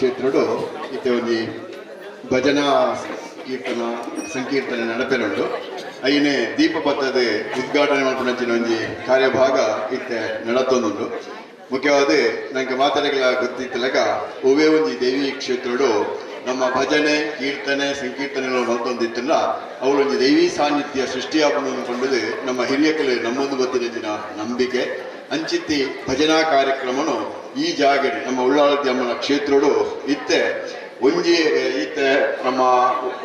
ಕ್ಷೇತ್ರಡು ಇತ್ತೆ ಒಂಜಿ ಭಜನಾ ಕೀರ್ತನ ಸಂಕೀರ್ತನೆ ನಡಪೆರುಂಡು ಐನೆ ದೀಪ ಪತ್ತದ ಉದ್ಘಾಟನೆ ಮಾಡ್ಕೊಂಡಂಚಿನ ಒಂಜಿ ಕಾರ್ಯಭಾಗ ಇತ್ತೆ ನಡತೊಂದುಂಡು ಮುಖ್ಯವಾದ, ನಂಗೆ ಮಾತಾಡಗಳ ಗೊತ್ತಿತ್ತಲಕ ಒವೇ ಒಂಜಿ ದೇವಿ ಕ್ಷೇತ್ರಡು ನಮ್ಮ ಭಜನೆ, ಕೀರ್ತನೆ, ಸಂಕೀರ್ತನೆಗಳು ಮಲ್ತೊಂದಿತ್ತಲ್ಲ ಅವಳೊಂದು ದೈವಿ ಸಾನ್ನಿಧ್ಯ ಸೃಷ್ಟಿಯಾಗುವುದನ್ನು ಕೊಂಡದು ನಮ್ಮ ಹಿರಿಯ ಕಲೆ ನಮ್ಮೊಂದು ಗೊತ್ತಿನ ನಂಬಿಕೆ. ಅಂಚಿತ್ತಿ ಭಜನಾ ಕಾರ್ಯಕ್ರಮನು, ಈ ಜಾಗ ನಮ್ಮ ಉಳ್ಳಾಳತಿ ಅಮ್ಮನ ಕ್ಷೇತ್ರಡು ಇತ್ತೆ ಒಂಜಿ, ಇತ್ತೆ ನಮ್ಮ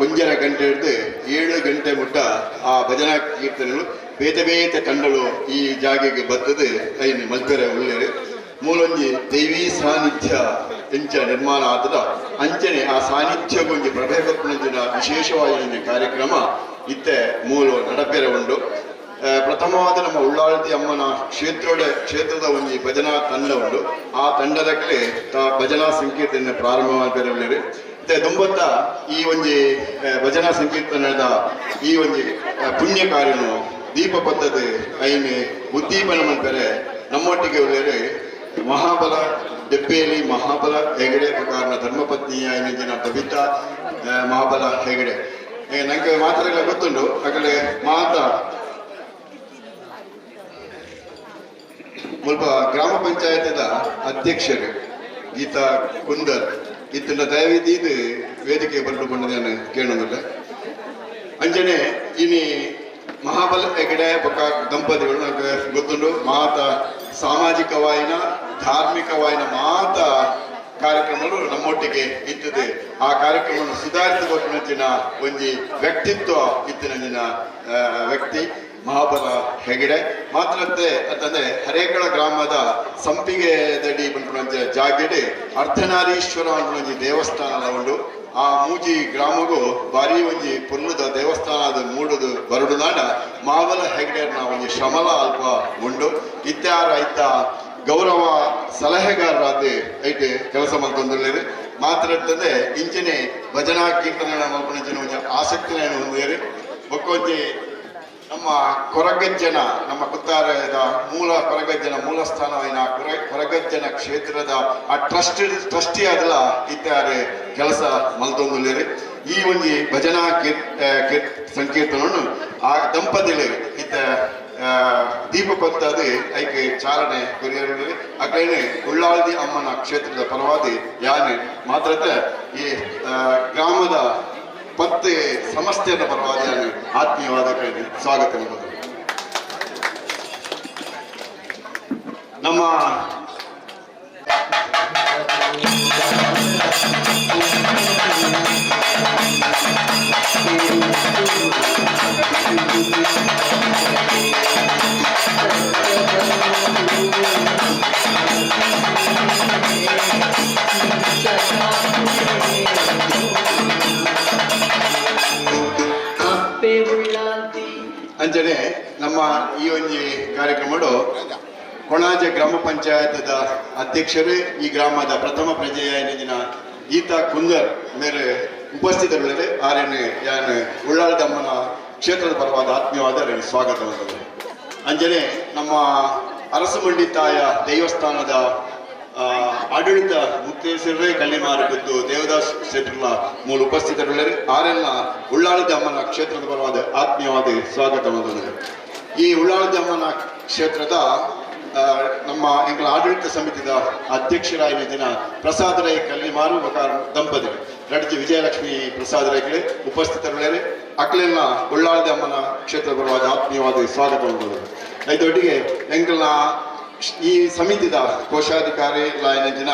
ಒಂಜರ ಗಂಟೆ ಹಿಡಿದು ಏಳು ಗಂಟೆ ಮುಟ್ಟ ಆ ಭಜನಾ ಕೀರ್ತನೆಗಳು ಬೇತೆ ಬೇತೆ ತಂಡಗಳು ಈ ಜಾಗೆಗೆ ಬರ್ತದೆ. ಐನು ಮಲ್ಪೆರೆ ಒಳ್ಳೆಯರು ಮೂಲೊಂಜಿ ದೈವಿ ಸಾನ್ನಿಧ್ಯ. ಎಂಚ ನಿರ್ಮಾಣ ಆತದ. ಅಂಚನೆ ಆ ಸಾನ್ನಿಧ್ಯಗೊಂಜಿ ಪ್ರಭೇದ ವಿಶೇಷವಾದ ಕಾರ್ಯಕ್ರಮ ಇತ್ತೆ ಮೂಲ ನಡಪೆರೆ ಉಂಡು. ಪ್ರಥಮವಾದ ನಮ್ಮ ಉಳ್ಳಾಳತಿ ಅಮ್ಮನ ಕ್ಷೇತ್ರದ ಕ್ಷೇತ್ರದ ಒಂದು ಭಜನಾ ತಂಡ ಉಂಡು. ಆ ತಂಡದಕ್ಕೆ ತಾ ಭಜನಾ ಸಂಕೀರ್ತನೆ ಪ್ರಾರಂಭ ಮಾಡಿರಲಿರಿ ಮತ್ತೆ ದುಂಬತ್ತ ಈ ಒಂದು ಭಜನಾ ಸಂಕೀರ್ತನದ ಈ ಒಂದು ಪುಣ್ಯ ಕಾರ್ಯನು ದೀಪ ಪದ್ಧತಿ ಐನೆ ಉದ್ದೀಪನ ಮಾಡ್ತಾರೆ ನಮ್ಮೊಟ್ಟಿಗೆ ಉಳ್ಳೇರಿ ಮಹಾಬಲ ದೆಪ್ಪೇಲಿ ಮಹಾಬಲ ಹೆಗಡೆ ಪ್ರಕಾರನ ಧರ್ಮಪತ್ನಿಯ ಇನ್ನಿನ ಬಬಿತಾ ಮಹಾಬಲ ಹೆಗಡೆ ನಂಗೆ ಮಾತಾಡಲ್ಲ ಗೊತ್ತುಂಟು ಆಗಲೇ ಮಾತಾ. ಮುಲ್ಪ ಗ್ರಾಮ ಪಂಚಾಯತದ ಅಧ್ಯಕ್ಷರು, ಗೀತಾ ಕುಂದರ್. ಇತ್ತಿನ ದಯವಿದ್ದು ಇದು ವೇದಿಕೆ ಬಂದು ನಾನು ಕೇಳೋದಿಲ್ಲ ಅಂಜನೆ ಇನಿ ಮಹಾಬಲ ಹೆಗಡೆ ಬಕ್ಕ ದಂಪತಿಗಳು ನನಗೆ ಗೊತ್ತುಂಡು ಮಾತ ಸಾಮಾಜಿಕವಾಯಿನ ಧಾರ್ಮಿಕವಾಯಿನ ಮಾತ ಕಾರ್ಯಕ್ರಮಗಳು ನಮ್ಮೊಟ್ಟಿಗೆ ಇತ್ತದೆ ಆ ಕಾರ್ಯಕ್ರಮವನ್ನು ಸುಧಾರಿಸಿಕೊಟ್ಟಿನ ಒಂದು ವ್ಯಕ್ತಿತ್ವ ಇತ್ತಿನ ವ್ಯಕ್ತಿ ಮಹಾಬಲ ಹೆಗಡೆ. ಮಾತ್ರತ್ತೆ ಅಂತಂದ್ರೆ ಹರೇಕಳ ಗ್ರಾಮದ ಸಂಪಿಗೆ ದಡಿ ಜಾಗಿಡಿ ಅರ್ಧನಾರೀಶ್ವರ ಅನ್ನೋ ಒಂಜಿ ದೇವಸ್ಥಾನ ಉಂಡು ಆ ಮೂಜಿ ಗ್ರಾಮಗೂ ಬಾರಿ ಒಂಜಿ ದೇವಸ್ಥಾನ ದೇವಸ್ಥಾನದ ಮೂಡದು ಬರಡು ದಾಂಡ ಮಾವಲ ಹೆಗ್ಡೆರ್ನ ಒಂಜಿ ಶ್ರಮಲ ಅಲ್ಪ ಉಂಡು. ಇತ್ಯಾರ ಐತ ಗೌರವ ಸಲಹೆಗಾರರಾದ ಐತೆ ಕೆಲಸ ಮಾಡ್ತಂದ್ರೆ ಮಾತಾಡ್ತಂದ್ರೆ ಇಂಚಿನ ಭಜನಾ ಕೀರ್ತನೆ ಮಲ್ಪಣಿಂಚಿನ ಒಂಜಿ ಆಸಕ್ತಿನ ಹೊಂದಿರಿ ಬೊಕ್ಕೊಂಜಿ ನಮ್ಮ ಕೊರಗಜ್ಜನ, ನಮ್ಮ ಕುತ್ತಾರದ ಮೂಲ ಕೊರಗಜ್ಜನ ಮೂಲ ಸ್ಥಾನವಿನ ಕೊರ, ಕೊರಗಜ್ಜನ ಕ್ಷೇತ್ರದ ಆ ಟ್ರಸ್ಟ್ ಟ್ರಸ್ಟಿ ಅದಲ್ಲ ಇತ್ತಾರೆ ಕೆಲಸ ಮಲ್ತೊಂದಿರಿ ಈ ಒಂದು ಭಜನಾ ಕೀರ್ ಸಂಕೀರ್ತನವನ್ನು ಆ ದಂಪತಿಗಳು ಇತ್ತ ದೀಪ ಐಕೆ ಚಾಲನೆ ಕೊರಿಯರಲ್ಲಿ ಅಕೈನೆ ಉಳ್ಳಾಳ್ದಿ ಅಮ್ಮನ ಕ್ಷೇತ್ರದ ಪರವಾಗಿ ಯಾನೆ ಮಾತ್ರ ಈ ಗ್ರಾಮದ ಪತ್ತೆ ಸಮಸ್ಯೆಯ ಪರವಾಗಿ ಆತ್ಮೀಯವಾದ ಕೈ ಸ್ವಾಗತ ಮಾಡುತ್ತೇನೆ. ನಮ್ಮ ಅಪ್ಪೆ ಅಂಜನೆ ನಮ್ಮ ಈ ಒಂದು ಕಾರ್ಯಕ್ರಮಡು ಕೊಣಾಜೆ ಗ್ರಾಮ ಪಂಚಾಯತದ ಅಧ್ಯಕ್ಷರೇ ಈ ಗ್ರಾಮದ ಪ್ರಥಮ ಪ್ರಜೆಯ ಗೀತಾ ಕುಂದರ್ ಮೇಲೆ ಉಪಸ್ಥಿತರಿದ್ದಾರೆ ಆರೇನೆ ಯಾನ್ ಉಳ್ಳಾಳದಮ್ಮನ ಕ್ಷೇತ್ರದ ಪರವಾದ ಆತ್ಮೀಯವಾದ ಸ್ವಾಗತವನ್ನು. ಅಂಜನೆ ನಮ್ಮ ಅರಸಮಂಡಿ ತಾಯ ದೇವಸ್ಥಾನದ ಆಡಳಿತ ಮುಕ್ತೇಶ್ವರೇ ಕಲ್ಲಿಮಾರಕದ್ದು ದೇವದಾಸ್ ಕ್ಷೇತ್ರದ ಮೂಲ ಉಪಸ್ಥಿತರಿದ್ದಾರೆ ಆರೆಲ್ಲ ಉಳ್ಳಾಳದ ಅಮ್ಮನ ಕ್ಷೇತ್ರದ ಪರವಾದ ಆತ್ಮೀಯವಾದ ಸ್ವಾಗತ ಮಾಡುತ್ತೇನೆ. ಈ ಉಳ್ಳಾಳದ ಅಮ್ಮನ ಕ್ಷೇತ್ರದ ನಮ್ಮ ಎಂಗಳ ಆಡಳಿತ ಸಮಿತಿದ ಅಧ್ಯಕ್ಷರಾಗಿನ ದಿನ ಪ್ರಸಾದ ರೈ ಕಲ್ಲಿಮಾರು ದಂಪತಿಗಳು ರಡ್ಜಿ ವಿಜಯಲಕ್ಷ್ಮಿ ಪ್ರಸಾದ ರೈಗಳೇ ಉಪಸ್ಥಿತರಿದ್ದಾರೆ ಅಕ್ಲೆಲ್ಲ ಉಳ್ಳಾಳದ ಅಮ್ಮನ ಕ್ಷೇತ್ರ ಪರವಾದ ಆತ್ಮೀಯವಾದ ಸ್ವಾಗತ ಮಾಡುತ್ತೇನೆ. ಇದರೊಟ್ಟಿಗೆ ಎಂಕಲ್ನ ಈ ಸಮಿತಿದ ಕೋಶಾಧಿಕಾರಿ ಲಾಯನಂಚಿನ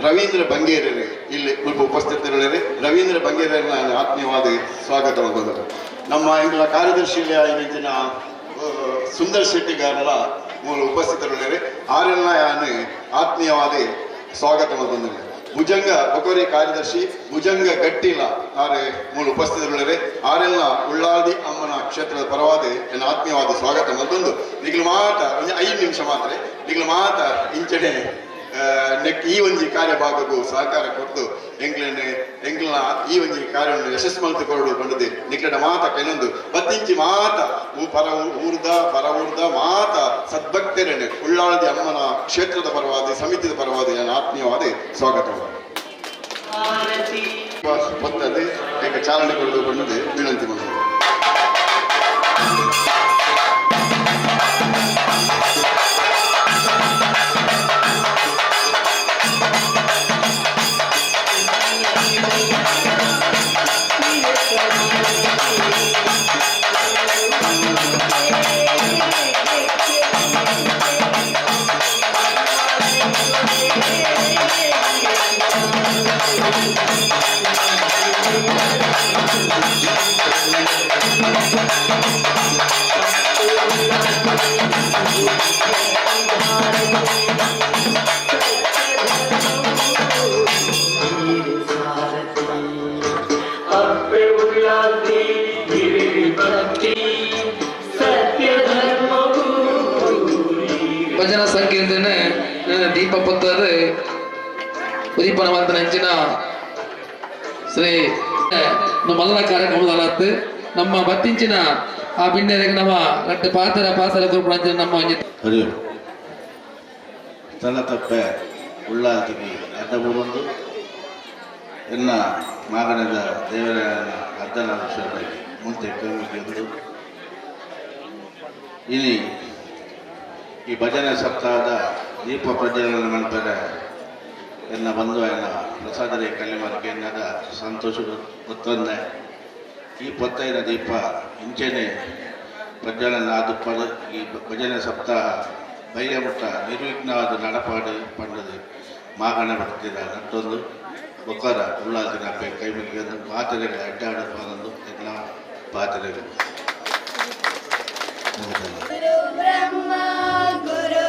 ರವೀಂದ್ರ ಬಂಗೇರರು ಇಲ್ಲಿ ಸ್ವಲ್ಪ ಉಪಸ್ಥಿತರಿದ್ದಾರೆ ರವೀಂದ್ರ ಬಂಗೇರರ ನಾನು ಆತ್ಮೀಯವಾದ ಸ್ವಾಗತ ಮಾಡುತ್ತೇನೆ. ನಮ್ಮ ಇಂಗ್ಲ ಕಾರ್ಯದರ್ಶಿ ಲಾಯನಂಚಿನ ಆ, ಸುಂದರ್ ಶೆಟ್ಟಿಗಾರರ ಮೂಲ ಉಪಸ್ಥಿತರಿದ್ದಾರೆ ಆರೆಲ್ಲ ನಾನು ಆತ್ಮೀಯವಾದ ಸ್ವಾಗತ ಮಾಡುತ್ತೇನೆ. ಭುಜಂಗ ಬಕೋರಿ ಕಾರ್ಯದರ್ಶಿ ಭುಜಂಗ ಗಟ್ಟಿಲ ಆರೆ ಮೂಲ ಉಪಸ್ಥಿತರಿದ್ದಾರೆ ಆರೆಲ್ಲ ಉಳ್ಳಾದಿ ಕ್ಷೇತ್ರದ ಪರವಾದ ನನ್ನ ಆತ್ಮೀಯವಾದ ಸ್ವಾಗತ ಮತ್ತೊಂದು ಈಗಲೂ ಮಾತ ಒಂದು ಐದು ನಿಮಿಷ ಮಾತ್ರ. ಈಗಲೂ ಮಾತ ಇಂಚನೆ ಈ ಒಂಜಿ ಕಾರ್ಯಭಾಗಕ್ಕೂ ಸಹಕಾರ ಕೊಟ್ಟು ಎಂಗ್ಲನೆ ಎಂಗ್ಲನ ಈ ಒಂಜಿ ಕಾರ್ಯವನ್ನು ಯಶಸ್ಸು ಮಾಡ್ತು ಕೊರಡು ಬಂಡದೆ ನಿಕಟ ಮಾತ ಕೆಲವೊಂದು ಬತ್ತಿಂಚಿ ಮಾತ ಊ ಪರ ಊರ್ದ ಪರ ಊರ್ದ ಮಾತ ಸದ್ಭಕ್ತರನ್ನು ಉಳ್ಳಾಳದಿ ಅಮ್ಮನ ಕ್ಷೇತ್ರದ ಪರವಾದ ಸಮಿತಿಯ ಪರವಾದ ನನ್ನ ಆತ್ಮೀಯವಾದ ಸ್ವಾಗತ. ಒತ್ತದು ಈಗ ಚಾಲನೆ ಬಂದದೆ ವಿನಂತಿ ಮಾಡೋದು ನಮ್ಮ ಬತ್ತಿಂಚಿನ ಆ ಬಿಣ್ಣೆರೆಗೆ ನಮ್ಮ ರಟ್ಟು ಪಾತರ ಪಾಸಲ ಗ್ರೂಪ್ ನಮ್ಮ ಒಂಜಿ ಹರಿ ತಲ ತಪ್ಪೆ ಉಳ್ಳಾತಿಗೆ ಅಡ್ಡ ಬಂದು ಎನ್ನ ಮಾಗಣದ ದೇವರ ಅರ್ಧನ ವರ್ಷದಲ್ಲಿ ಮುಂದೆ ಕಮ್ಮಿಗೆಂದು ಇಲ್ಲಿ ಈ ಭಜನೆ ಸಪ್ತಾಹದ ದೀಪ ಪ್ರಜ್ವಲನ ನಂತರ ಎನ್ನ ಬಂದು ಎನ್ನ ಪ್ರಸಾದರಿ ಕಲ್ಯಾಣ ಎನ್ನದ ಸಂತೋಷದ ಗೊತ್ತೊಂದೆ ಈ ಪೊತ್ತೈನ ದೀಪ ಇಂಚನೆ ಪ್ರಜ್ವಲನ ಅದು ಪದ ಈ ಭಜನೆ ಸಪ್ತಾಹ ಬೈಯಮುಟ್ಟ ನಿರ್ವಿಘ್ನವಾದ ನಡಪಾಡು ಪಂಡದು ಮಾಗಣ ಬರ್ತೀರ ನಟ್ಟೊಂದು ಬೊಕ್ಕರ ಉಳ್ಳಾಸಿನ ಕೈ ಮುಗಿಯೋದು ಪಾತ್ರೆಗಳ ಅಡ್ಡಾಡ ಬಂದು ಎಲ್ಲ ಪಾತ್ರೆಗಳು ಬ್ರಹ್ಮ ಗುರು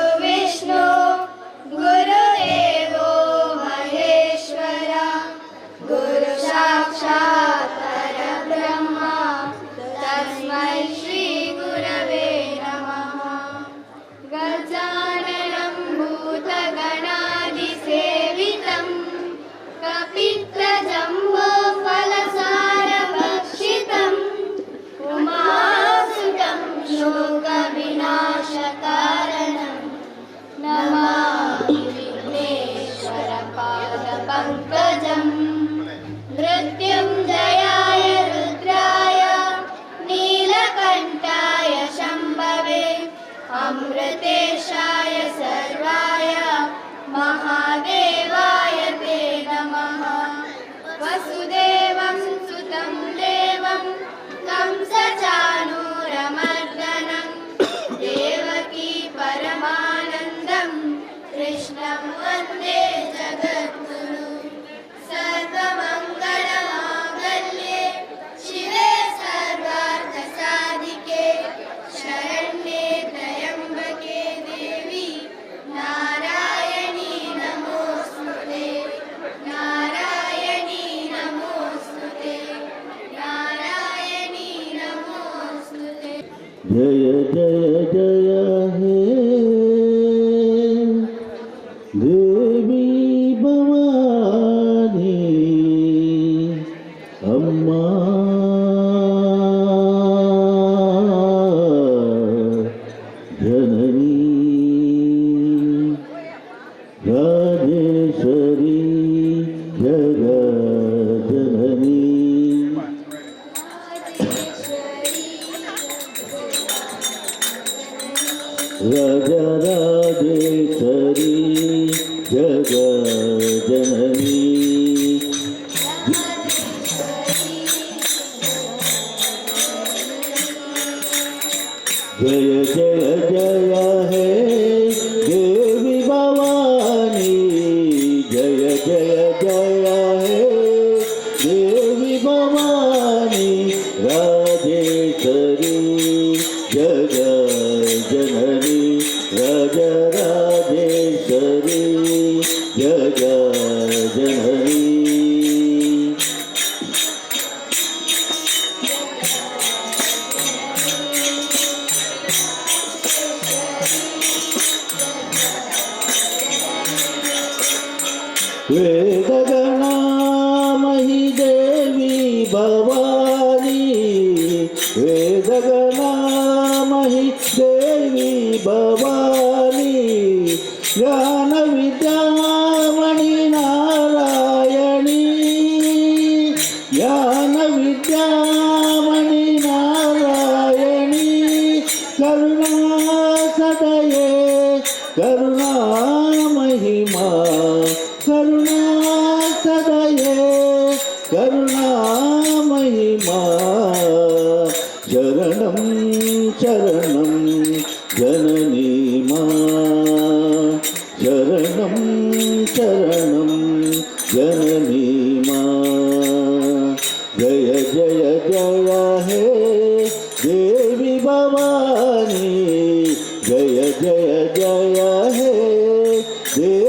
जगजननी Gel যাওয়া হে